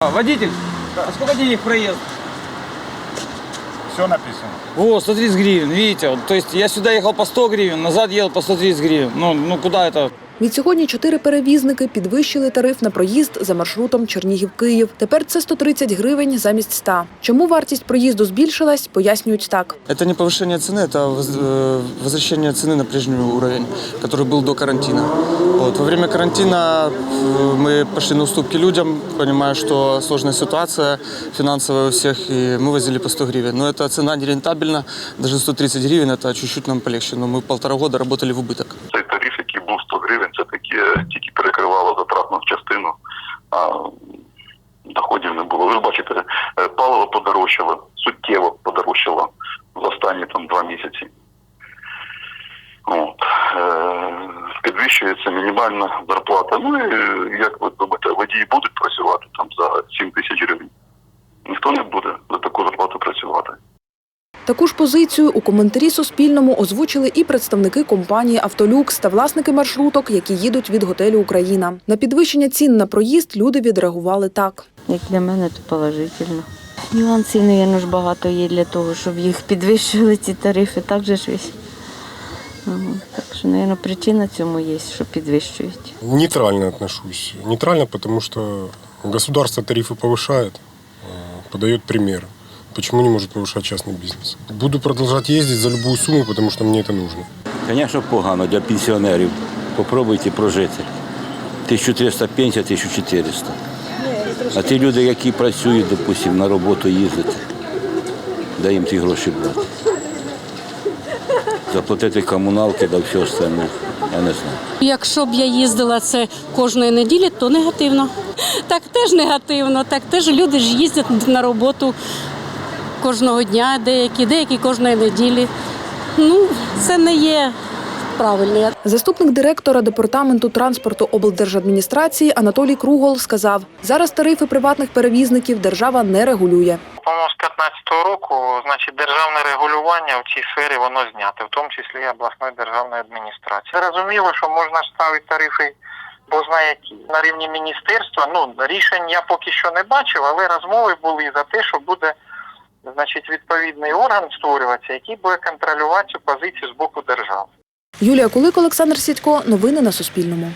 А, Водитель, а сколько денег проезд? Все написано. О, 130 гривен, видите, вот, то есть я сюда ехал по 100 гривен, назад ехал по 130 гривен. Ну, ну куда это? Відсьогодні чотири перевізники підвищили тариф на проїзд за маршрутом Чернігів-Київ. Тепер це 130 гривень замість 100. Чому вартість проїзду збільшилась, пояснюють так. Это не повышение цены, это воз- э, возвращение цены на прежний уровень, который был до карантина. Вот. Во время карантина э, мы пошли на уступки людям, понимая, что сложная ситуация финансовая у всех, и мы возили по 100 гривен. Но эта цена нерентабельна, даже 130 гривен это чуть-чуть нам полегче, но мы полтора года работали в убыток. тільки перекривало затратну частину, а доходів не було. Ви ж бачите, е, паливо подорожчало, суттєво подорожчало за останні там два місяці. От. Е, Підвищується мінімальна зарплата. Ну і як ви думаєте, водії будуть працювати там за 7 тисяч гривень? Ніхто не буде за таку зарплату працювати. Таку ж позицію у коментарі Суспільному озвучили і представники компанії Автолюкс та власники маршруток, які їдуть від готелю Україна. На підвищення цін на проїзд люди відреагували так. Як для мене, то положительно. Нюансів, мабуть, ж багато є для того, щоб їх підвищили ці тарифи. Так же ж весь. Ну, Так що, мабуть, причина цьому є, що підвищують. Нейтрально отношусь. Нейтрально, потому что государство тарифы повышает, э, подает пример. Почему не может повышать частный бизнес? Буду продолжать ездить за любую сумму, потому что мне это нужно. Звісно, погано для пенсіонерів. Попробуйте прожити. 1300 пенсія, 1400. А ті люди, які працюють, допустимо, на роботу їздити, де їм ті гроші брати? Заплатити комуналки да все остальне. Я не знаю. Якщо б я їздила це кожної неділі, то негативно. Так теж негативно. Так теж люди ж їздять на роботу кожного дня, деякі, деякі кожної неділі. Ну, це не є правильно. Заступник директора департаменту транспорту облдержадміністрації Анатолій Кругол сказав: зараз тарифи приватних перевізників держава не регулює. По-моєму, з 15-го року, значить, державне регулювання в цій сфері воно зняте, в тому числі і обласної державної адміністрації. Зрозуміло, що можна ставити тарифи, бо знає які. На рівні міністерства, ну, рішень я поки що не бачив, але розмови були за те, що буде значить, відповідний орган створюватися, який буде контролювати цю позицію з боку держави. Юлія Кулик, Олександр Сідько. Новини на Суспільному.